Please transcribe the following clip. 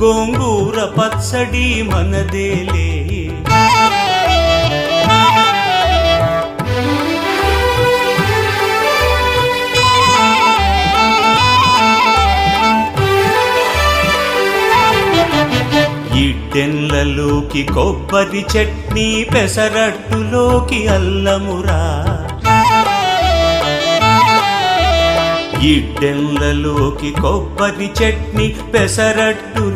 గోంగూర పచ్చడి మనదేలే ఇడ్డెన్లలోకి కొబ్బరి చట్నీ పెసరట్టులోకి అల్లమురా. ఇడ్డెన్లలోకి కొబ్బరి చట్నీ పెసరట్టు